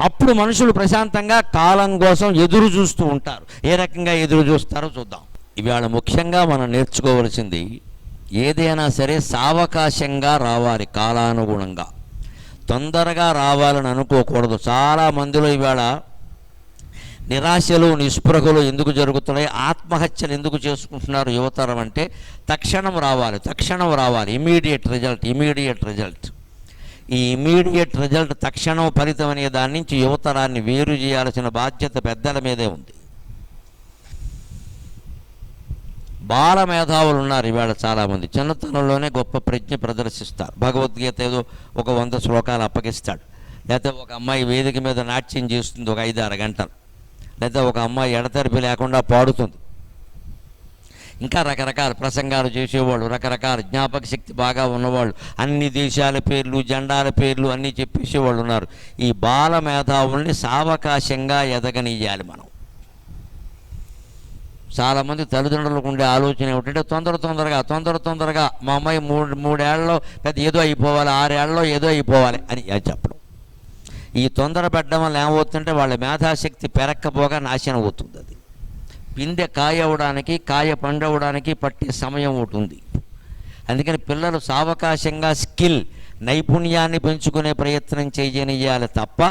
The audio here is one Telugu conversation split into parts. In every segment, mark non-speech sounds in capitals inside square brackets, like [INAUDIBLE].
అప్పుడు మనుషులు ప్రశాంతంగా కాలం కోసం ఎదురు చూస్తూ ఉంటారు. ఏ రకంగా ఎదురు చూస్తారో చూద్దాం. ఇవాళ ముఖ్యంగా మనం నేర్చుకోవలసింది ఏదైనా సరే సావకాశంగా రావాలి కాలానుగుణంగా. తొందరగా రావాలని అనుకోకూడదు. చాలా మందిలో ఇవాళ నిరాశలు నిస్పృహలు ఎందుకు జరుగుతున్నాయి? ఆత్మహత్యలు ఎందుకు చేసుకుంటున్నారు యువతరం అంటే తక్షణం రావాలి తక్షణం రావాలి. ఇమీడియట్ రిజల్ట్ ఇమీడియట్ రిజల్ట్ ఈ ఇమీడియట్ రిజల్ట్ తక్షణం ఫలితం అనే దాని నుంచి యువతరాన్ని వేరు చేయాల్సిన బాధ్యత పెద్దల మీదే ఉంది. బాల మేధావులు ఉన్నారు ఇవాళ చాలామంది. చిన్నతనంలోనే గొప్ప ప్రజ్ఞ ప్రదర్శిస్తారు. భగవద్గీత ఏదో ఒక వంద శ్లోకాలు అప్పగిస్తాడు. లేకపోతే ఒక అమ్మాయి వేదిక మీద నాట్యం చేస్తుంది ఒక ఐదు ఆరు గంటలు. లేకపోతే ఒక అమ్మాయి ఎడతెరిపి లేకుండా పాడుతుంది. ఇంకా రకరకాల ప్రసంగాలు చేసేవాళ్ళు రకరకాల జ్ఞాపక శక్తి బాగా ఉన్నవాళ్ళు. అన్ని దేశాల పేర్లు జెండాల పేర్లు అన్నీ చెప్పేసేవాళ్ళు ఉన్నారు. ఈ బాల మేధావుల్ని సావకాశంగా ఎదగనియ్యాలి మనం. చాలామంది తల్లిదండ్రులకు ఉండే ఆలోచన ఏమిటంటే తొందర తొందరగా తొందర తొందరగా మా అమ్మాయి మూడు మూడేళ్ళలో పెద్ద ఏదో అయిపోవాలి ఆరేళ్ళలో ఏదో అయిపోవాలి అని చెప్పడం. ఈ తొందర పెట్టడం వల్ల ఏమవుతుందంటే వాళ్ళ మేధాశక్తి పెరక్కపోగా నాశనం అవుతుంది అది పిందె కాయ అవ్వడానికి కాయ పండవడానికి పట్టే సమయం ఒకటి ఉంది. అందుకని పిల్లలు సావకాశంగా స్కిల్ నైపుణ్యాన్ని పెంచుకునే ప్రయత్నం చేయనియాలి తప్ప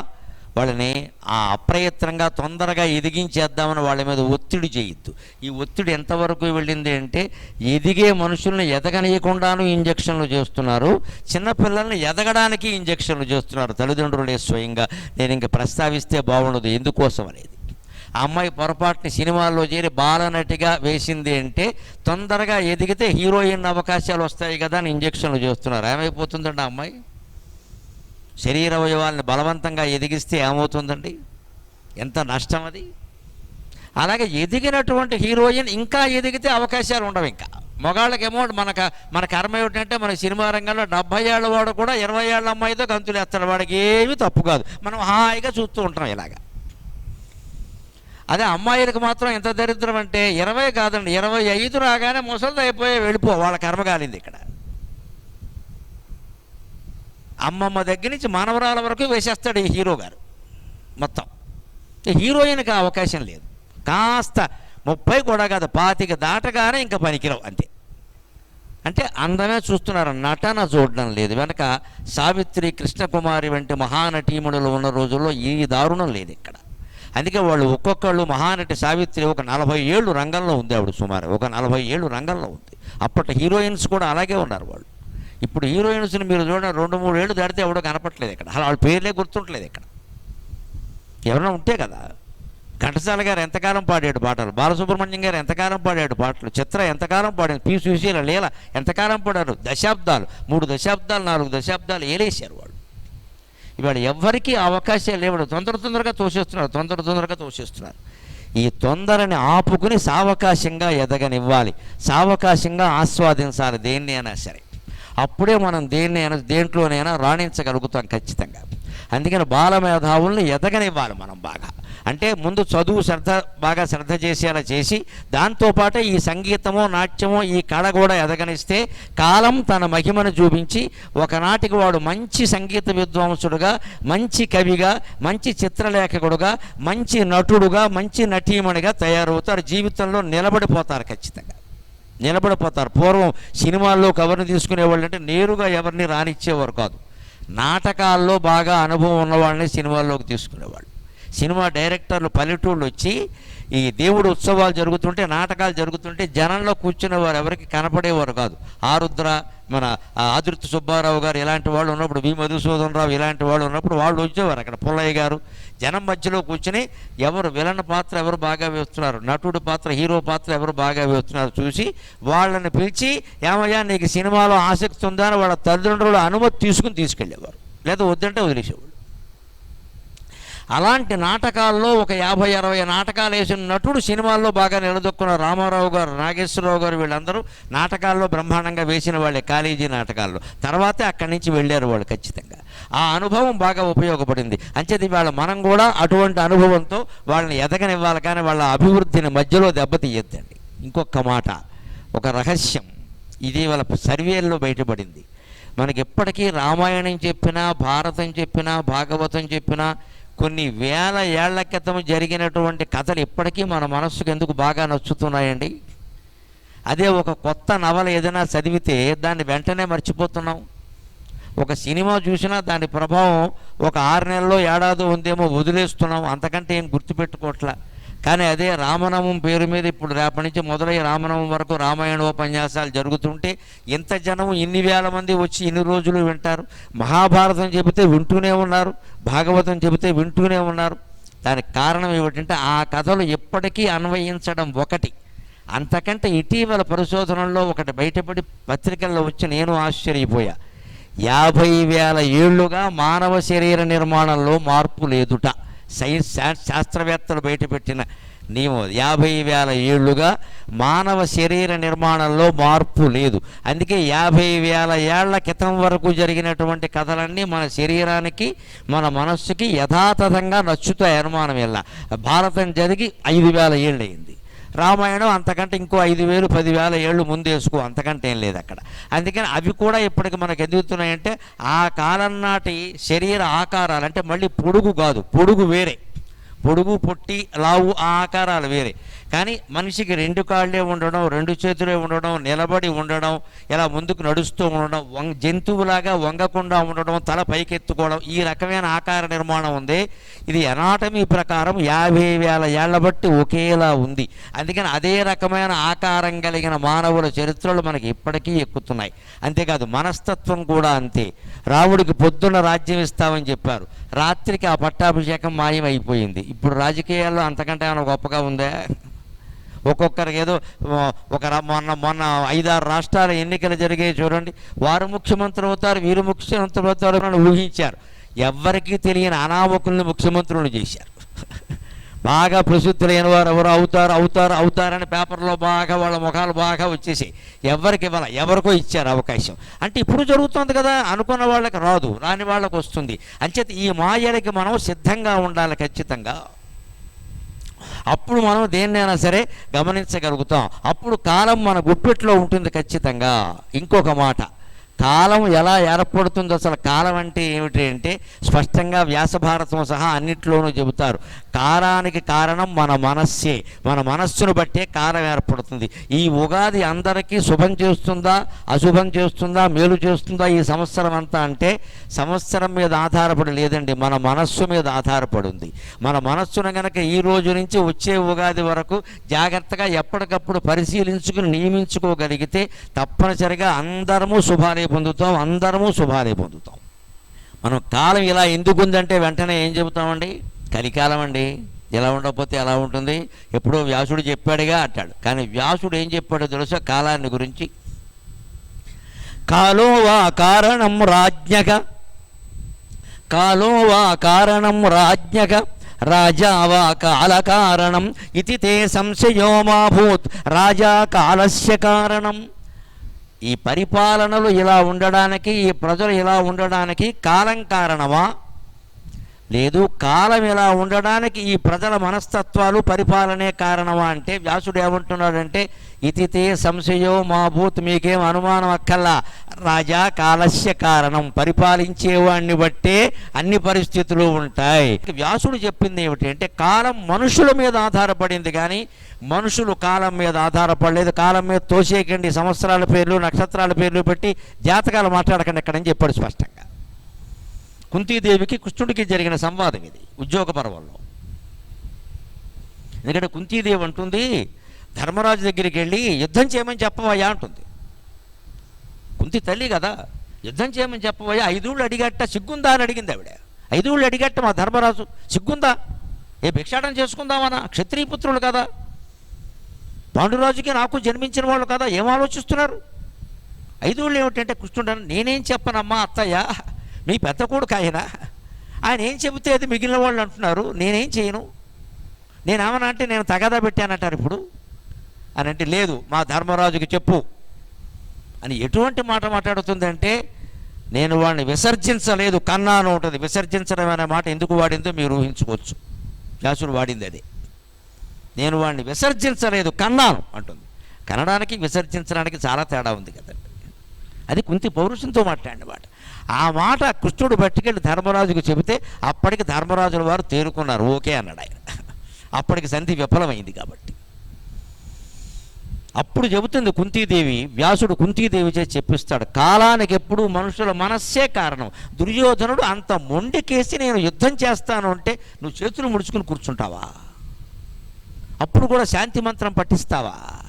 వాళ్ళని ఆ అప్రయత్నంగా తొందరగా ఎదిగించేద్దామని వాళ్ళ మీద ఒత్తిడి చేయొద్దు. ఈ ఒత్తిడి ఎంతవరకు వెళ్ళింది అంటే ఎదిగే మనుషుల్ని ఎదగనీయకుండాను ఇంజక్షన్లు చేస్తున్నారు చిన్నపిల్లల్ని ఎదగడానికి ఇంజక్షన్లు చేస్తున్నారు. తల్లిదండ్రులే స్వయంగా. నేను ఇంక ప్రస్తావిస్తే బాగుండదు. ఎందుకోసం అనేది? అమ్మాయి పొరపాటుని సినిమాల్లో చేరి బాలనటిగా వేసింది అంటే తొందరగా ఎదిగితే హీరోయిన్ అవకాశాలు వస్తాయి కదా అని ఇంజక్షన్లు చేస్తున్నారు. ఏమైపోతుందండి ఆ అమ్మాయి? శరీర అవయవాల్ని బలవంతంగా ఎదిగిస్తే ఏమవుతుందండి? ఎంత నష్టం అది? అలాగే ఎదిగినటువంటి హీరోయిన్ ఇంకా ఎదిగితే అవకాశాలు ఉండవు ఇంకా. మగాళ్ళకేమో మనకు మన కర్మ ఏమిటంటే మన సినిమా రంగంలో డెబ్బై ఏళ్ళ వాడు కూడా ఇరవై ఏళ్ళ అమ్మాయితో గంతులు వేస్తాడు వాడికి ఏమీ తప్పు కాదు. మనం హాయిగా చూస్తూ ఉంటాం ఇలాగా. అదే అమ్మాయిలకు మాత్రం ఎంత దరిద్రం అంటే ఇరవై కాదండి ఇరవై ఐదు రాగానే ముసలిది అయిపోయి వెళ్ళిపో వాళ్ళ కర్మ కాలింది ఇక్కడ. అమ్మమ్మ దగ్గర నుంచి మానవరాల వరకు వేసేస్తాడు ఈ హీరో గారు మొత్తం. హీరోయిన్కి అవకాశం లేదు. కాస్త ముప్పై కూడా కాదు పాతిక దాటగానే ఇంకా పనికిరావు అంతే. అంటే అందమే చూస్తున్నారు నటన చూడడం లేదు. వెనక సావిత్రి కృష్ణకుమారి వంటి మహానటీమణులు ఉన్న రోజుల్లో ఈ దారుణం లేదు ఇక్కడ. అందుకే వాళ్ళు ఒక్కొక్కళ్ళు మహానటి సావిత్రి ఒక నలభై ఏళ్ళు రంగంలో ఉంది ఆవిడ సుమారు. ఒక నలభై ఏళ్ళు రంగంలో ఉంది. అప్పటి హీరోయిన్స్ కూడా అలాగే ఉన్నారు వాళ్ళు. ఇప్పుడు హీరోయిన్స్ని మీరు చూడండి రెండు మూడు ఏళ్ళు దాటితే ఎవడో కనపట్లేదు ఇక్కడ. అలా వాళ్ళ పేర్లే గుర్తుంటలేదు ఇక్కడ. ఎవరైనా ఉంటే కదా. ఘంటసాల గారు ఎంతకాలం పాడాడు పాటలు? బాలసుబ్రహ్మణ్యం గారు ఎంతకాలం పాడాడు పాటలు? చిత్ర ఎంతకాలం పాడాడు? పి. సుశీల లీల ఎంతకాలం పాడారు దశాబ్దాలు. మూడు దశాబ్దాలు నాలుగు దశాబ్దాలు ఏలేశారు వాళ్ళు. ఇవాళ ఎవరికీ అవకాశాలు లేవడు తొందర తొందరగా తోసేస్తున్నారు తొందర తొందరగా తోసేస్తున్నారు ఈ తొందరని ఆపుకుని సావకాశంగా ఎదగనివ్వాలి. సావకాశంగా ఆస్వాదించాలి దేన్ని అయినా సరే. అప్పుడే మనం దేన్ని అయినా దేంట్లోనైనా రాణించగలుగుతాం ఖచ్చితంగా. అందుకని బాల మేధావుల్ని ఎదగనివ్వాలి మనం బాగా. అంటే ముందు చదువు శ్రద్ధ బాగా శ్రద్ధ చేసేలా చేసి దాంతోపాటే ఈ సంగీతమో నాట్యమో ఈ కళ కూడా ఎదగనిస్తే కాలం తన మహిమను చూపించి ఒకనాటికి వాడు మంచి సంగీత విద్వాంసుడుగా మంచి కవిగా మంచి చిత్రలేఖకుడుగా మంచి నటుడుగా మంచి నటీమణిగా తయారవుతారు. జీవితంలో నిలబడిపోతారు ఖచ్చితంగా. నిలబడిపోతారు. పూర్వం సినిమాల్లో కవర్ని తీసుకునేవాళ్ళు అంటే నేరుగా ఎవరిని రానిచ్చేవారు కాదు. నాటకాల్లో బాగా అనుభవం ఉన్నవాళ్ళని సినిమాల్లోకి తీసుకునేవాళ్ళు సినిమా డైరెక్టర్లు పల్లెటూళ్ళు వచ్చి ఈ దేవుడు ఉత్సవాలు జరుగుతుంటే నాటకాలు జరుగుతుంటే జనంలో కూర్చునే వారు ఎవరికి కనపడేవారు కాదు. ఆరుద్ర మన ఆ ఆదుర్తి సుబ్బారావు గారు ఇలాంటి వాళ్ళు ఉన్నప్పుడు వి మధుసూదన్ రావు ఇలాంటి వాళ్ళు ఉన్నప్పుడు వాళ్ళు వచ్చేవారు అక్కడ పుల్లయ్య గారు. జనం మధ్యలో కూర్చుని ఎవరు విలన్ పాత్ర ఎవరు బాగా వేస్తున్నారు? నటుడు పాత్ర హీరో పాత్ర ఎవరు బాగా వేస్తున్నారు చూసి వాళ్ళని పిలిచి ఏమయ్యా నీకు సినిమాలో ఆసక్తి ఉందా? అని వాళ్ళ తల్లిదండ్రుల అనుమతి తీసుకుని తీసుకెళ్ళేవారు. లేదా వద్దంటే వదిలేసేవాళ్ళు. అలాంటి నాటకాల్లో ఒక యాభై అరవై నాటకాలు వేసిన నటుడు సినిమాల్లో బాగా నిలదొక్కున్న రామారావు గారు నాగేశ్వరరావు గారు వీళ్ళందరూ నాటకాల్లో బ్రహ్మాండంగా వేసిన వాళ్ళే కాలేజీ నాటకాల్లో. తర్వాతే అక్కడి నుంచి వెళ్ళారు వాళ్ళు ఖచ్చితంగా. ఆ అనుభవం బాగా ఉపయోగపడింది. అంచేది వాళ్ళ మనం కూడా అటువంటి అనుభవంతో వాళ్ళని ఎదగనివ్వాలి కానీ వాళ్ళ అభివృద్ధిని మధ్యలో దెబ్బతీయద్దండి. ఇంకొక మాట ఒక రహస్యం. ఇది వాళ్ళ సర్వేల్లో బయటపడింది. మనకి ఎప్పటికీ రామాయణం చెప్పినా భారతం చెప్పినా భాగవతం చెప్పినా కొన్ని వేల ఏళ్ళ క్రితం జరిగినటువంటి కథలు ఇప్పటికీ మన మనస్సుకు ఎందుకు బాగా నచ్చుతున్నాయండి? అదే ఒక కొత్త నవల ఏదైనా చదివితే దాన్ని వెంటనే మర్చిపోతున్నాం. ఒక సినిమా చూసినా దాని ప్రభావం ఒక ఆరు నెలల్లో ఏడాది ఉందేమో వదిలేస్తున్నాం. అంతకంటే ఏం గుర్తుపెట్టుకోవట్లా. కానీ అదే రామనామం పేరు మీద ఇప్పుడు రేపటి నుంచి మొదలై రామనామం వరకు రామాయణోపన్యాసాలు జరుగుతుంటే ఇంత జనం ఇన్ని వేల మంది వచ్చి ఇన్ని రోజులు వింటారు. మహాభారతం చెబితే వింటూనే ఉన్నారు. భాగవతం చెబితే వింటూనే ఉన్నారు. దానికి కారణం ఏమిటంటే ఆ కథలు ఎప్పటికీ అన్వయించడం ఒకటి. అంతకంటే ఇటీవల పరిశోధనల్లో ఒకటి బయటపడి పత్రికల్లో వచ్చి నేను ఆశ్చర్యపోయా. యాభై వేల ఏళ్ళుగా మానవ శరీర నిర్మాణంలో మార్పు లేదుట. సైన్స్ శా- శాస్త్రవేత్తలు బయటపెట్టిన నీవు యాభై వేల ఏళ్ళుగా మానవ శరీర నిర్మాణంలో మార్పు లేదు. అందుకే యాభై వేల ఏళ్ళ క్రితం వరకు జరిగినటువంటి కథలన్నీ మన శరీరానికి మన మనస్సుకి యథాతథంగా నచ్చుతాయి అనుమానం ఇలా భారతం జరిగి ఐదు వేల ఏళ్ళు అయింది రామాయణం అంతకంటే ఇంకో ఐదు వేలు పదివేల ఏళ్ళు ముందేసుకో అంతకంటే ఏం లేదు అక్కడ. అందుకని అవి కూడా ఇప్పటికి మనకు ఎదుగుతున్నాయంటే ఆ కాలం నాటి శరీర ఆకారాలు అంటే మళ్ళీ పొడుగు కాదు పొడుగు వేరే. పొడుగు పొట్టి లావు ఆ ఆకారాలు వేరే. కానీ మనిషికి రెండు కాళ్ళే ఉండడం రెండు చేతులే ఉండడం నిలబడి ఉండడం ఇలా ముందుకు నడుస్తూ ఉండడం వంగ జంతువులాగా వంగకుండా ఉండడం తల పైకెత్తుకోవడం ఈ రకమైన ఆకార నిర్మాణం ఉంది. ఇది ఎనాటమీ ప్రకారం యాభై వేల ఏళ్ళ బట్టి ఒకేలా ఉంది. అందుకని అదే రకమైన ఆకారం కలిగిన మానవుల చరిత్రలు మనకి ఇప్పటికీ ఎక్కుతున్నాయి. అంతేకాదు మనస్తత్వం కూడా అంతే. రాముడికి పొద్దున్న రాజ్యం ఇస్తామని చెప్పారు. రాత్రికి ఆ పట్టాభిషేకం మాయం అయిపోయింది ఇప్పుడు రాజకీయాల్లో అంతకంటే ఏమైనా గొప్పగా ఉందా? ఒక్కొక్కరికి ఏదో ఒక మొన్న మొన్న ఐదారు రాష్ట్రాల ఎన్నికలు జరిగాయి చూడండి. వారు ముఖ్యమంత్రి అవుతారు వీరు ముఖ్యమంత్రులు అవుతారు అని ఊహించారు. ఎవ్వరికీ తెలియని అనామకుల్ని ముఖ్యమంత్రులను చేశారు. [LAUGHS] బాగా ప్రసిద్ధులైన వారు ఎవరు? అవుతారు అవుతారు అవుతారని పేపర్లో బాగా వాళ్ళ ముఖాలు బాగా వచ్చేసాయి. ఎవరికి ఇవ్వాల ఎవరికో ఇచ్చారు అవకాశం. అంటే ఇప్పుడు జరుగుతుంది కదా అనుకున్న వాళ్ళకి రాదు రాని వాళ్ళకి వస్తుంది. అంచేత ఈ మాయలకి మనం సిద్ధంగా ఉండాలి ఖచ్చితంగా. అప్పుడు మనం దేన్నైనా సరే గమనించగలుగుతాం. అప్పుడు కాలం మన గుప్పెట్లో ఉంటుంది ఖచ్చితంగా. ఇంకొక మాట. కాలం ఎలా ఏర్పడుతుందో అసలు కాలం అంటే ఏమిటి అంటే స్పష్టంగా వ్యాసభారతం సహా అన్నిట్లోనూ చెబుతారు. కాలానికి కారణం మన మనస్సే. మన మనస్సును బట్టే కాలం ఏర్పడుతుంది. ఈ ఉగాది అందరికీ శుభం చేస్తుందా? అశుభం చేస్తుందా? మేలు చేస్తుందా? ఈ సంవత్సరం అంతా అంటే సంవత్సరం మీద ఆధారపడి లేదండి. మన మనస్సు మీద ఆధారపడి ఉంది మన మనస్సును గనక ఈ రోజు నుంచి వచ్చే ఉగాది వరకు జాగ్రత్తగా ఎప్పటికప్పుడు పరిశీలించుకుని నియమించుకోగలిగితే తప్పనిసరిగా అందరము శుభాలే పొందుతాం అందరము శుభాలే పొందుతాం. మనం కాలం ఇలా ఎందుకు ఉందంటే వెంటనే ఏం చెబుతామండి? కలికాలం అండి. ఇలా ఉండకపోతే ఎలా ఉంటుంది. ఎప్పుడో వ్యాసుడు చెప్పాడుగా అంటాడు. కానీ వ్యాసుడు ఏం చెప్పాడో తెలుసా? కాలాన్ని గురించి. కాలో వా కారణం రాజ్ఞక. కాలో వా కారణం రాజ్ఞక. రాజా వా కాల కారణం. ఇది తే సంశయోమాభూత్ రాజా కాలస్య కారణం. ఈ పరిపాలనలు ఇలా ఉండడానికి ఈ ప్రజలు ఇలా ఉండడానికి కాలం కారణమా? లేదు కాలం ఇలా ఉండడానికి ఈ ప్రజల మనస్తత్వాలు పరిపాలనే కారణమా అంటే వ్యాసుడు ఏమంటున్నాడంటే ఇతితే సంశయో మా భూత్ మీకేం అనుమానం అక్కల్లా. రాజా కాలస్య కారణం పరిపాలించేవాడిని బట్టే అన్ని పరిస్థితులు ఉంటాయి. వ్యాసుడు చెప్పింది ఏమిటి అంటే కాలం మనుషుల మీద ఆధారపడింది కానీ మనుషులు కాలం మీద ఆధారపడలేదు. కాలం మీద తోసేకండి సంవత్సరాల పేర్లు నక్షత్రాల పేర్లు పెట్టి జాతకాలు మాట్లాడకండి ఎక్కడని చెప్పాడు స్పష్టంగా. కుంతీదేవికి కృష్ణుడికి జరిగిన సంవాదం ఇది ఉద్యోగ పర్వంలో. ఎందుకంటే కుంతీదేవి అంటుంది ధర్మరాజు దగ్గరికి వెళ్ళి యుద్ధం చేయమని చెప్పవయ్యా అంటుంది. కుంతి తల్లి కదా యుద్ధం చేయమని చెప్పవయ్యా ఐదుళ్ళు అడిగట్ట సిగ్గుందా అని అడిగింది ఆవిడ. ఐదుళ్ళు అడిగట్ట మా ధర్మరాజు సిగ్గుందా? ఏ భిక్షాటం చేసుకుందామనా? క్షత్రియ పుత్రులు కదా. పాండురాజుకి నాకు జన్మించిన వాళ్ళు కదా ఏం ఆలోచిస్తున్నారు? ఐదుళ్ళు ఏమిటంటే కృష్ణుడని నేనేం చెప్పనమ్మా అత్తయ్య మీ పెద్ద కొడుకు ఆయన. ఆయన ఏం చెబితే అది మిగిలిన వాళ్ళు అంటున్నారు. నేనేం చేయను. నేనేమన్నా అంటే నేను తగాదా పెట్టానంటారు ఇప్పుడు. అని అంటే లేదు మా ధర్మరాజుకి చెప్పు. అని ఎటువంటి మాట మాట్లాడుతుందంటే నేను వాడిని విసర్జించలేదు కన్నా అని ఉంటుంది విసర్జించడం అనే మాట ఎందుకు వాడిందో మీరు ఊహించుకోవచ్చు. వ్యాసుడు వాడింది అది. నేను వాడిని విసర్జించలేదు కన్నాను అంటుంది. కనడానికి విసర్జించడానికి చాలా తేడా ఉంది కదండి అది కుంతి పౌరుషంతో మాట్లాడినమాట ఆ మాట కృష్ణుడు పట్టుకెళ్ళి ధర్మరాజుకు చెబితే అప్పటికి ధర్మరాజుల వారు తేరుకున్నారు. ఓకే అన్నాడు ఆయన. అప్పటికి సంధి విఫలమైంది కాబట్టి. అప్పుడు చెబుతుంది కుంతీదేవి వ్యాసుడు కుంతీదేవి చేసి చెప్పిస్తాడు. కాలానికి ఎప్పుడు మనుషుల మనస్సే కారణం. దుర్యోధనుడు అంత మొండికేసి నేను యుద్ధం చేస్తాను అంటే నువ్వు చేతులు ముడుచుకుని కూర్చుంటావా? అప్పుడు కూడా శాంతి మంత్రం పఠిస్తావా?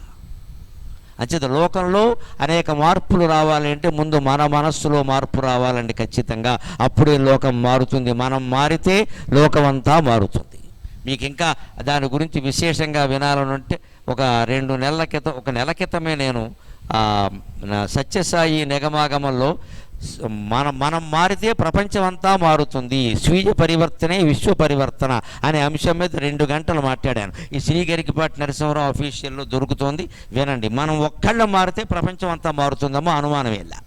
అంచేత లోకంలో అనేక మార్పులు రావాలంటే ముందు మన మనస్సులో మార్పు రావాలండి ఖచ్చితంగా. అప్పుడే లోకం మారుతుంది. మనం మారితే లోకమంతా మారుతుంది. మీకు ఇంకా దాని గురించి విశేషంగా వినాలనుంటే ఒక రెండు నెలల క్రితం ఒక నెల క్రితమే నేను సత్యసాయి నిగమాగమంలో మనం మనం మారితే ప్రపంచం అంతా మారుతుంది. స్వీయ పరివర్తనే విశ్వ పరివర్తన అనే అంశం మీద రెండు గంటలు మాట్లాడాను. ఈ శ్రీగరికిపాటి నరసింహరావు ఆఫీషియల్లో దొరుకుతోంది. వినండి మనం ఒక్కళ్ళు మారితే ప్రపంచం అంతా మారుతుందమ్మో అనుమానం వెళ్ళా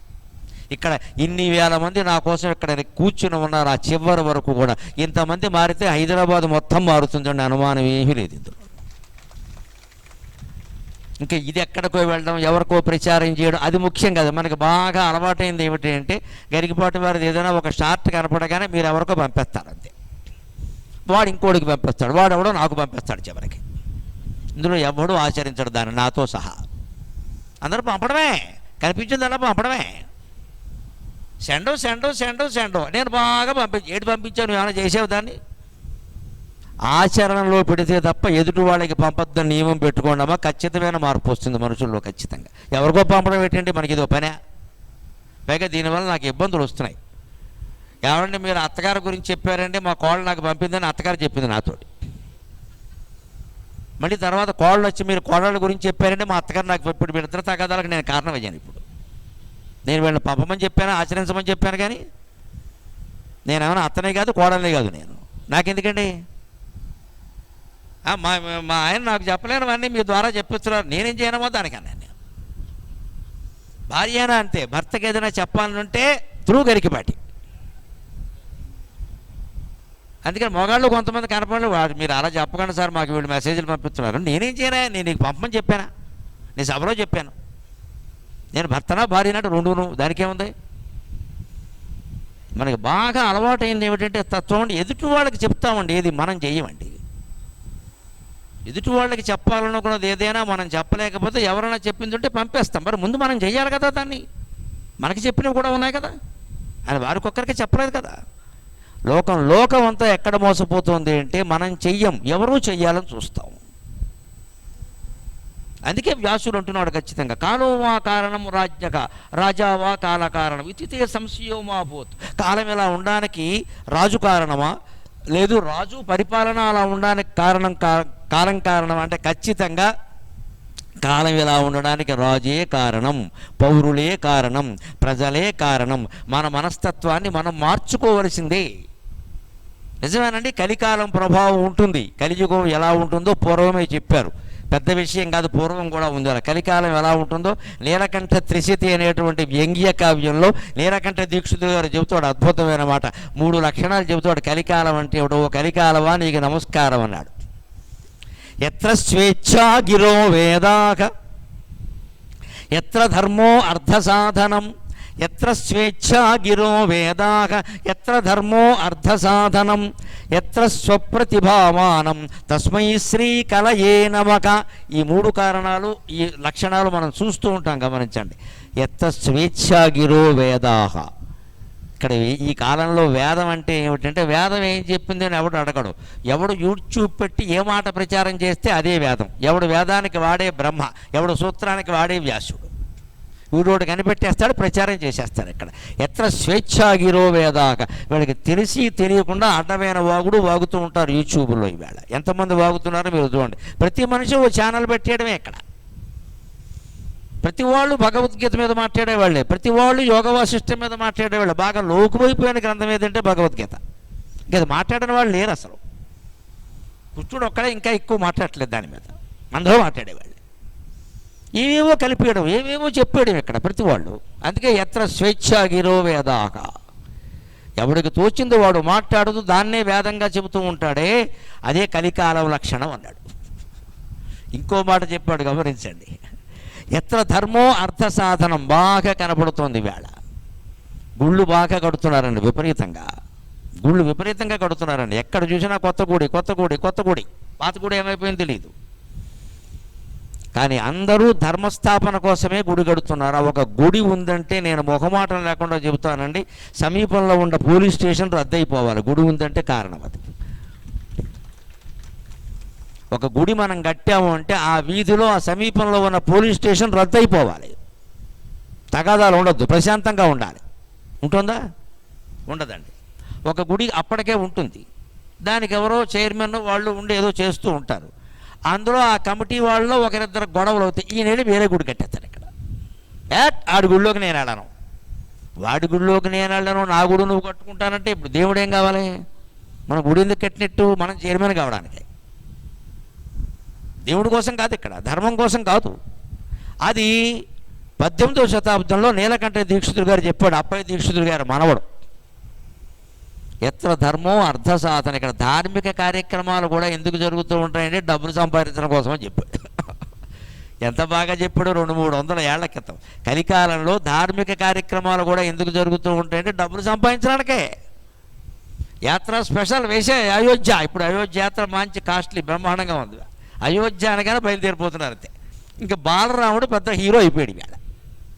ఇక్కడ ఇన్ని వేల మంది నా కోసం ఇక్కడ కూర్చుని ఉన్నారు. ఆ చివరి వరకు కూడా ఇంతమంది మారితే హైదరాబాద్ మొత్తం మారుతుందండి అనుమానం ఏమీ లేదు ఇందులో. ఇంకా ఇది ఎక్కడికో వెళ్ళడం ఎవరికో ప్రచారం చేయడం అది ముఖ్యం కదా. మనకి బాగా అలవాటైంది ఏమిటి అంటే గరిగిపాటి వారిది ఏదైనా ఒక షార్ట్ కనపడగానే మీరు ఎవరికో పంపిస్తారు అంతే. వాడు ఇంకోడికి పంపిస్తాడు వాడు ఎవడో నాకు పంపిస్తాడు చివరికి. ఇందులో ఎవడూ ఆచరించడు దాన్ని నాతో సహా. అందరూ పంపడమే కనిపించిందల్లా పంపడమే. సెండో సెండో సెండో సెండో. నేను బాగా పంపించి ఏడు పంపించాను ఏమైనా చేసేవి దాన్ని? ఆచరణలో పెడితే తప్ప ఎదుటి వాళ్ళకి పంపొద్దని నియమం పెట్టుకోండమా ఖచ్చితమైన మార్పు వస్తుంది మనుషుల్లో ఖచ్చితంగా. ఎవరికో పంపడం ఏంటంటే మనకి ఇదో పనే. పైగా దీనివల్ల నాకు ఇబ్బందులు వస్తున్నాయి. ఏమంటే మీరు అత్తగారి గురించి చెప్పారంటే మా కోళ్ళు నాకు పంపిందని అత్తగారు చెప్పింది నాతోటి. మళ్ళీ తర్వాత కోళ్ళు వచ్చి మీరు కోళ్ళ గురించి చెప్పారంటే మా అత్తగారు నాకు ఇప్పుడు పెడుతున్న తగాదాలకు నేను కారణం అయ్యాను ఇప్పుడు. నేను వీళ్ళని పంపమని చెప్పాను ఆచరించమని చెప్పాను కానీ నేనేమైనా అత్తనే కాదు కోడలనే కాదు నేను. నాకెందుకండి? మా మా ఆయన నాకు చెప్పలేనివన్నీ మీ ద్వారా చెప్పిస్తున్నారు నేనేం చేయనమో దానికన్నా నేను. భార్య అయినా అంతే భర్తకి ఏదైనా చెప్పాలనుంటే త్రూ గరికిపాటి అందుకని మొగాళ్ళు కొంతమంది కనపడలేదు. వాడు మీరు అలా చెప్పకండి సార్ మాకు వీళ్ళు మెసేజ్లు పంపిస్తున్నారు. నేనేం చేయనా? నేను నీకు పంపమని చెప్పానా? నేను సభలో చెప్పాను. నేను భర్తనా భార్యనట్టు రెండును దానికేముంది? మనకి బాగా అలవాటైంది ఏమిటంటే తత్వం ఎదుటి వాళ్ళకి చెప్తామండి. ఏది మనం చేయమండి ఎదుటి వాళ్ళకి చెప్పాలనుకున్నది ఏదైనా మనం చెప్పలేకపోతే ఎవరైనా చెప్పింది ఉంటే పంపేస్తాం. మరి ముందు మనం చెయ్యాలి కదా దాన్ని. మనకి చెప్పినవి కూడా ఉన్నాయి కదా. అని వారికొక్కరికి చెప్పలేదు కదా. లోకం లోకం అంతా ఎక్కడ మోసపోతుంది అంటే మనం చెయ్యం ఎవరూ చెయ్యాలని చూస్తాం. అందుకే వ్యాసుడు అంటున్నాడు ఖచ్చితంగా కాలో వా కారణం రాజ్యక రాజావా కాల కారణం ఇతితే సంశయో మా పోత్ కాలం ఇలా ఉండడానికి రాజు కారణమా? లేదు రాజు పరిపాలన అలా ఉండడానికి కారణం కాలం కారణం అంటే ఖచ్చితంగా కాలం ఇలా ఉండడానికి రాజే కారణం పౌరులే కారణం ప్రజలే కారణం మన మనస్తత్వాన్ని మనం మార్చుకోవలసిందే. నిజమేనండి? కలికాలం ప్రభావం ఉంటుంది. కలియుగం ఎలా ఉంటుందో పూర్వమే చెప్పారు. పెద్ద విషయం కాదు పూర్వం కూడా ఉంది అలా. కలికాలం ఎలా ఉంటుందో నీలకంఠ త్రిశతి అనేటువంటి వ్యంగ్య కావ్యంలో నీలకంఠ దీక్షితుడు గారు చెబుతాడు అద్భుతమైన మాట. మూడు లక్షణాలు చెబుతాడు కలికాలం అంటే ఏమిటో "ఓ కలికాలమా నీకు నమస్కారం అన్నాడు. ఎత్ర స్వేచ్ఛా గిరో వేదాక ఎత్ర ధర్మో అర్థసాధనం ఎత్ర స్వేచ్ఛా గిరో వేదాహ ఎత్ర ధర్మో అర్థసాధనం ఎత్ర స్వప్రతిభామానం తస్మై శ్రీ కలయే నమక ఈ మూడు కారణాలు ఈ లక్షణాలు మనం చూస్తూ ఉంటాం గమనించండి. ఎత్ర స్వేచ్ఛా గిరో వేదాహ ఇక్కడ ఈ- ఈ కాలంలో వేదం అంటే ఏమిటంటే వేదం ఏం చెప్పింది అని ఎవడు అడగడు. ఎవడు యూట్యూబ్ పెట్టి ఏ మాట ప్రచారం చేస్తే అదే వేదం. ఎవడు వేదానికి వాడే బ్రహ్మ ఎవడు సూత్రానికి వాడే వ్యాసుడు. వీడోడు కనిపెట్టేస్తాడు ప్రచారం చేసేస్తాడు ఇక్కడ. ఎత్ర స్వేచ్ఛాగిరో వేదాక. వీళ్ళకి తెలిసి తెలియకుండా అడ్డమైన వాగుడు వాగుతూ ఉంటారు యూట్యూబ్లో ఈవేళ. ఎంతమంది వాగుతున్నారో మీరు చూడండి. ప్రతి మనిషి ఓ ఛానల్ పెట్టేయడమే ఇక్కడ. ప్రతి వాళ్ళు భగవద్గీత మీద మాట్లాడేవాళ్ళే. ప్రతి వాళ్ళు యోగ వాసిష్టం మీద మాట్లాడేవాళ్ళు. బాగా లోకువైపోయిన గ్రంథం ఏదంటే భగవద్గీత. ఇంకా మాట్లాడని మాట్లాడిన వాళ్ళు లేరు అసలు. కృష్ణుడు ఒక్కడే ఇంకా ఎక్కువ మాట్లాడట్లేదు దాని మీద. అందరూ మాట్లాడేవాళ్ళు. ఏవేవో కలిపేయడం ఏవేవో చెప్పేయడం ఇక్కడ ప్రతి వాళ్ళు. అందుకే ఎత్ర స్వేచ్ఛాగిరో వేదాక ఎవడికి తోచిందో వాడు మాట్లాడుతూ దాన్నే వేదంగా చెబుతూ ఉంటాడే. అదే కలికాలం లక్షణం అన్నాడు. ఇంకో మాట చెప్పాడు గమనించండి. ఎత్ర ధర్మో అర్థ సాధనం బాగా కనపడుతోంది వేళ. గుళ్ళు బాగా కడుతున్నారండి విపరీతంగా. గుళ్ళు విపరీతంగా కడుతున్నారండి. ఎక్కడ చూసినా కొత్త గుడి కొత్త గుడి కొత్త గుడి. పాత గుడి ఏమైపోయింది తెలియదు కానీ అందరూ ధర్మస్థాపన కోసమే గుడి కడుతున్నారు. ఒక గుడి ఉందంటే నేను మొహమాటం లేకుండా చెబుతానండి. సమీపంలో ఉన్న పోలీస్ స్టేషన్ రద్దయిపోవాలి. గుడి ఉందంటే కారణం అది. ఒక గుడి మనం కట్టాము అంటే ఆ వీధిలో ఆ సమీపంలో ఉన్న పోలీస్ స్టేషన్ రద్దయిపోవాలి. తగాదాలు ఉండొద్దు. ప్రశాంతంగా ఉండాలి. ఉంటుందా? ఉండదండి. ఒక గుడి అప్పటికే ఉంటుంది. దానికి ఎవరో చైర్మన్ వాళ్ళు ఉండి ఏదో చేస్తూ ఉంటారు. అందులో ఆ కమిటీ వాళ్ళలో ఒకరిద్దరు గొడవలు అవుతాయి. ఈయన వెళ్ళి వేరే గుడి కట్టేస్తాడు ఇక్కడ. ఏట్ ఆడి గుడిలోకి నేను వెళ్ళను. వాడి గుడిలోకి నేను వెళ్ళను నా గుడి నువ్వు కట్టుకుంటానంటే ఇప్పుడు దేవుడు ఏం కావాలి? మన గుడి ఎందుకు కట్టినట్టు? మనం చైర్మన్ కావడానికి. దేవుడి కోసం కాదు ఇక్కడ ధర్మం కోసం కాదు. అది పద్దెనిమిదవ శతాబ్దంలో నీలకంఠ దీక్షితులు గారు చెప్పాడు అప్పయ్య దీక్షితులు గారు మనవడు. ఎత్ర ధర్మో అర్థ సాధన. ఇక్కడ ధార్మిక కార్యక్రమాలు కూడా ఎందుకు జరుగుతూ ఉంటాయంటే డబ్బులు సంపాదించడం కోసమని చెప్పాడు. ఎంత బాగా చెప్పాడు రెండు మూడు వందల ఏళ్ళ క్రితం. కలికాలంలో ధార్మిక కార్యక్రమాలు కూడా ఎందుకు జరుగుతూ ఉంటాయంటే డబ్బులు సంపాదించడానికే. యాత్ర స్పెషల్ వేసే అయోధ్య. ఇప్పుడు అయోధ్య యాత్ర మంచి కాస్ట్లీ బ్రహ్మాండంగా ఉంది. అయోధ్య అనగానే బయలుదేరిపోతున్నారు అంతే. ఇంకా బాలరాముడు పెద్ద హీరో అయిపోయాడు ఇవాళ.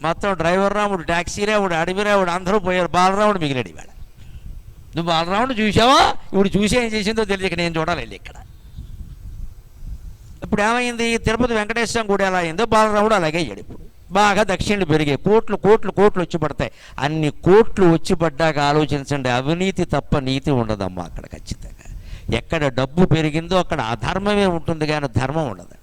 మొత్తం డ్రైవర్ రాముడు ట్యాక్సీ రాముడు అడవి రాముడు అందరూ పోయారు. బాలరాముడు మిగిలాడు ఇవాళ. నువ్వు బాలరాముడు చూసావా ఇప్పుడు చూసి ఏం చేసిందో తెలియక నేను చూడాలి ఇక్కడ. ఇప్పుడు ఏమైంది? తిరుపతి వెంకటేశ్వరం గుడి ఎలా అయిందో బాలరాముడు అలాగే అయ్యాడు ఇప్పుడు. బాగా దక్షిణలు పెరిగాయి. కోట్లు కోట్లు కోట్లు వచ్చి పడతాయి. అన్ని కోట్లు వచ్చి పడ్డాక ఆలోచించండి అవినీతి తప్ప నీతి ఉండదమ్మా అక్కడ ఖచ్చితంగా. ఎక్కడ డబ్బు పెరిగిందో అక్కడ అధర్మమే ఉంటుంది కానీ ధర్మం ఉండదండి.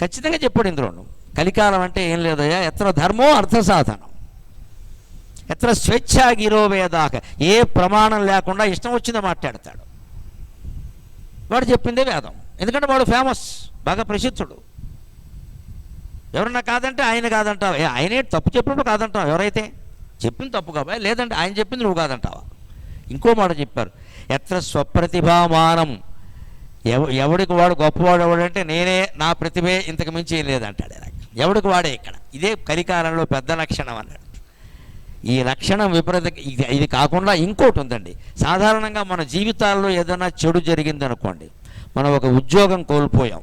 ఖచ్చితంగా చెప్పాడు ఇందులోను కలికాలం అంటే ఏం లేదయ్యా ఎత్ర ధర్మం అర్థ సాధనం. ఎత్ర స్వేచ్ఛ గిరో ఏ ప్రమాణం లేకుండా ఇష్టం వచ్చిందో మాట్లాడతాడు. వాడు చెప్పిందే వేదం. ఎందుకంటే వాడు ఫేమస్ బాగా ప్రసిద్ధుడు. ఎవరన్నా కాదంటే ఆయన కాదంటావు? ఆయనే తప్పు చెప్పినప్పుడు కాదంటావు? ఎవరైతే? చెప్పింది తప్పు కాబట్టి లేదంటే ఆయన చెప్పింది నువ్వు కాదంటావా? ఇంకో మాట చెప్పారు. ఎత్ర స్వప్రతిభామానం. ఎవ ఎవడికి వాడు గొప్పవాడు ఎవడంటే నేనే నా ప్రతిభే ఇంతకు మించి ఏం లేదంటాడు ఎవడికి వాడే ఇక్కడ? ఇదే కలికాలంలో పెద్ద లక్షణం అన్నాడు. ఈ లక్షణం విపరీత ఇది కాకుండా ఇంకోటి ఉందండి. సాధారణంగా మన జీవితాల్లో ఏదైనా చెడు జరిగిందనుకోండి మనం ఒక ఉద్యోగం కోల్పోయాం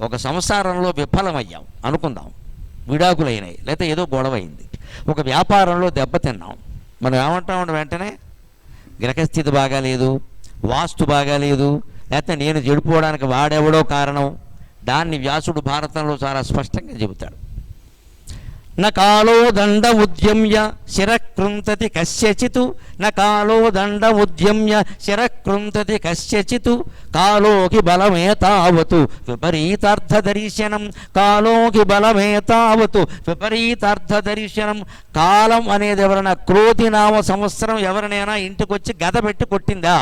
ఒక సంసారంలో విఫలమయ్యాం అనుకుందాం విడాకులైనాయి లేకపోతే ఏదో గొడవైంది. ఒక వ్యాపారంలో దెబ్బతిన్నాం మనం ఏమంటాం వెంటనే? గ్రహస్థితి బాగాలేదు వాస్తు బాగాలేదు లేకపోతే నేను చెడిపోవడానికి వాడెవడో కారణం దాన్ని వ్యాసుడు భారతంలో చాలా స్పష్టంగా చెబుతాడు. న కాలో దండ ఉద్యమ్య శిరకృంతతి కశ్యచితు. న కాలో దండ ఉద్యమ్య శిరకృంతతి కశ్యచితు. కాలోకి బలమే తావతు విపరీతార్థ దర్శనం కాలోకి బలమే తావతు విపరీతార్థ దర్శనం కాలం అనేది ఎవరైనా క్రోధి నామ సంవత్సరం ఎవరినైనా ఇంటికొచ్చి గద పెట్టి కొట్టిందా?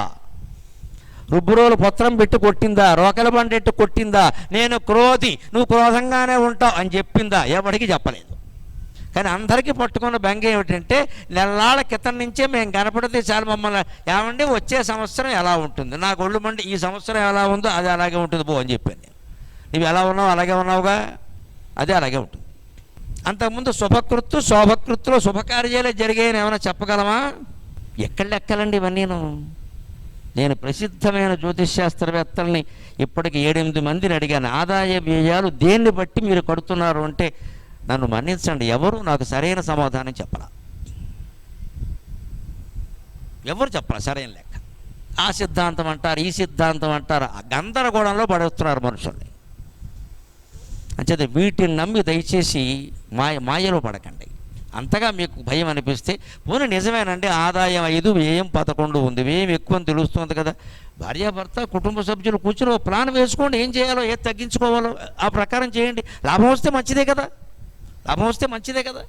రుబ్బురోలు పత్రం పెట్టి కొట్టిందా? రోకల బండెట్టు కొట్టిందా? నేను క్రోధి నువ్వు క్రోధంగానే ఉంటావు అని చెప్పిందా? ఎవరికి చెప్పలేదు. కానీ అందరికీ పట్టుకున్న బెంగ ఏమిటంటే నెలనాళ్ళ క్రితం నుంచే మేము కనపడితే చాలు మమ్మల్ని. ఏమండి? వచ్చే సంవత్సరం ఎలా ఉంటుంది? నాకు ఒళ్ళు మండి ఈ సంవత్సరం ఎలా ఉందో అది అలాగే ఉంటుంది పో అని చెప్పాను. నేను నువ్వు ఎలా ఉన్నావు? అలాగే ఉన్నావుగా? అదే అలాగే ఉంటుంది. అంతకుముందు శుభకృత్తు శోభకృత్తులో శుభకార్యాలే జరిగాయని ఏమైనా చెప్పగలమా? ఎక్కడ లెక్కలండి ఇవన్నీను? నేను ప్రసిద్ధమైన జ్యోతిష్శాస్త్రవేత్తల్ని ఇప్పటికి ఏడెనిమిది మందిని అడిగాను. ఆదాయ వ్యయాలు దేన్ని బట్టి మీరు కడుతున్నారు అంటే నన్ను మన్నించండి. ఎవరు నాకు సరైన సమాధానం చెప్పరా ఎవరు చెప్పరా సరైన లెక్క? ఆ సిద్ధాంతం అంటారు ఈ సిద్ధాంతం అంటారు. ఆ గందరగోళంలో పడేస్తున్నారు మనుషుల్ని. అంచేత వీటిని నమ్మి దయచేసి మాయ మాయలో పడకండి. అంతగా మీకు భయం అనిపిస్తే పోనీ నిజమేనండి ఆదాయం ఐదు వ్యయం పదకొండు ఉంది. వ్యయం ఎక్కువ అని తెలుస్తుంది కదా. భార్యాభర్త కుటుంబ సభ్యులు కూర్చుని ప్లాన్ వేసుకోండి. ఏం చేయాలో ఏది తగ్గించుకోవాలో ఆ ప్రకారం చేయండి. లాభం వస్తే మంచిదే కదా. లాభం వస్తే మంచిదే కదా.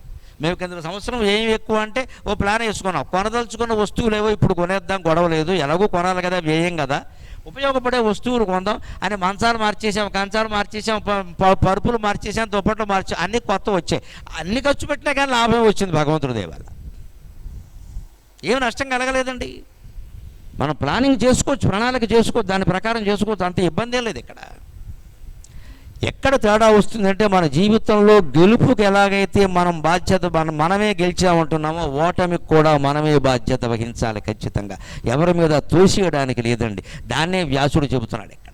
మేము కింద సంవత్సరం ఏం ఎక్కువ అంటే ఓ ప్లాన్ వేసుకున్నాం. కొనదలుచుకున్న వస్తువులు ఏవో ఇప్పుడు కొనేద్దాం గొడవ లేదు. ఎలాగో కొనాలి కదా వ్యయం కదా. ఉపయోగపడే వస్తువులు కొందాం అని మంచాలు మార్చేసాం కంచాలు మార్చేసాం ప- ప- పరుపులు మార్చేసాం దుప్పట్లు మార్చాం అన్నీ కొత్త వచ్చాయి. అన్ని ఖర్చు పెట్టినా కానీ లాభం వచ్చింది భగవంతుడి దేవాల ఏం నష్టం కలగలేదండి. మనం ప్లానింగ్ చేసుకోవచ్చు ప్రణాళిక చేసుకోవచ్చు దాని ప్రకారం చేసుకోవచ్చు అంత ఇబ్బంది లేదు ఇక్కడ. ఎక్కడ తేడా వస్తుందంటే మన జీవితంలో గెలుపుకి ఎలాగైతే మనం బాధ్యత మనం మనమే గెలిచామంటున్నామో ఓటమికి కూడా మనమే బాధ్యత వహించాలి ఖచ్చితంగా. ఎవరి మీద తోసియడానికి లేదండి. దాన్నే వ్యాసుడు చెబుతున్నాడు ఇక్కడ.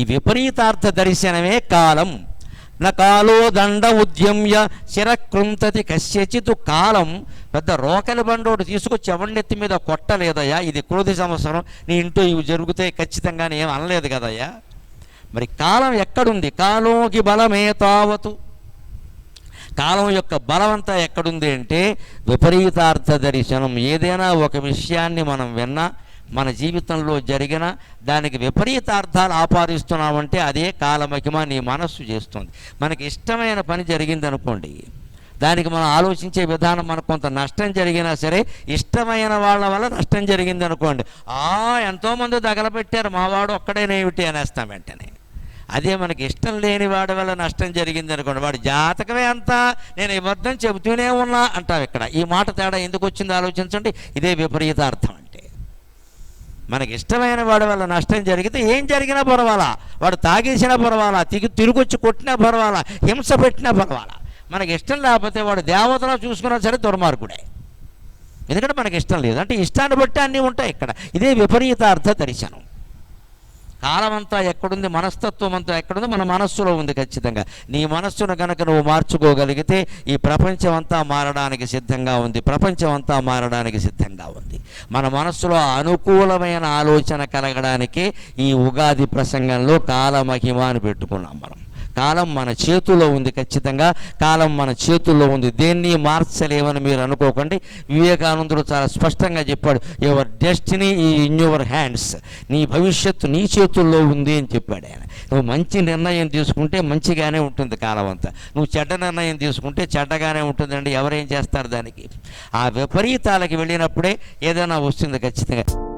ఈ విపరీతార్థ దర్శనమే కాలం. న కాలో దండ ఉద్యమ్య శిరకృంతతి కశ్యచితు కాలం. పెద్ద రోకలి బండోడు తీసుకొచ్చి ఎవరినెత్తి మీద కొట్టలేదయ్యా? ఇది క్రోధి సంవత్సరం. నీ ఇంటూ ఇవి జరిగితే ఖచ్చితంగా ఏం అనలేదు కదయ్యా? మరి కాలం ఎక్కడుంది? కాలోకి బలమే తావతు. కాలం యొక్క బలమంతా ఎక్కడుంది అంటే విపరీతార్థ దర్శనం. ఏదైనా ఒక విషయాన్ని మనం విన్నా మన జీవితంలో జరిగిన దానికి విపరీతార్థాలు ఆపాదిస్తున్నామంటే అదే కాలమహిమ నీ మనస్సు చేస్తుంది. మనకి ఇష్టమైన పని జరిగింది అనుకోండి దానికి మనం ఆలోచించే విధానం మనకు కొంత నష్టం జరిగినా సరే ఇష్టమైన వాళ్ళ వల్ల నష్టం జరిగింది అనుకోండి ఆ ఎంతోమంది తగలబెట్టారు మావాడు ఒక్కడేనేమిటి? అనేస్తాం వెంటనే. అదే మనకి ఇష్టం లేని వాడి వల్ల నష్టం జరిగింది అనుకోండి వాడి జాతకమే అంతా నేను ఇబద్ధం చెబుతూనే ఉన్నా అంటాం ఇక్కడ. ఈ మాట తేడా ఎందుకు వచ్చిందో ఆలోచించండి. ఇదే విపరీతార్థం అంటే. మనకి ఇష్టమైన వాడి వల్ల నష్టం జరిగితే ఏం జరిగినా పర్వాలా. వాడు తాగేసినా పర్వాలా తిరిగి తిరిగొచ్చి కొట్టినా పర్వాలా హింస పెట్టినా పర్వాలా. మనకి ఇష్టం లేకపోతే వాడు దేవతలా చూసుకున్నా సరే దుర్మార్గుడే. ఎందుకంటే మనకి ఇష్టం లేదు. అంటే ఇష్టాన్ని బట్టి అన్నీ ఉంటాయి ఇక్కడ. ఇదే విపరీతార్థ దర్శనం. కాలమంతా ఎక్కడుంది? మనస్తత్వం అంతా ఎక్కడుంది? మన మనస్సులో ఉంది ఖచ్చితంగా. నీ మనస్సును కనుక నువ్వు మార్చుకోగలిగితే ఈ ప్రపంచం అంతా మారడానికి సిద్ధంగా ఉంది. ప్రపంచం అంతా మారడానికి సిద్ధంగా ఉంది. మన మనస్సులో అనుకూలమైన ఆలోచన కలగడానికి ఈ ఉగాది ప్రసంగంలో కాలమహిమ అని పెట్టుకున్నాం మనం. కాలం మన చేతుల్లో ఉంది ఖచ్చితంగా. కాలం మన చేతుల్లో ఉంది. దేన్ని మార్చలేమని మీరు అనుకోకండి. వివేకానందుడు చాలా స్పష్టంగా చెప్పాడు your destiny in your hands నీ భవిష్యత్తు నీ చేతుల్లో ఉంది అని చెప్పాడు ఆయన. నువ్వు మంచి నిర్ణయం తీసుకుంటే మంచిగానే ఉంటుంది కాలం అంతా. నువ్వు చెడ్డ నిర్ణయం తీసుకుంటే చెడ్డగానే ఉంటుందండి. ఎవరేం చేస్తారు దానికి? ఆ విపరీతాలకు వెళ్ళినప్పుడే ఏదైనా వస్తుంది ఖచ్చితంగా.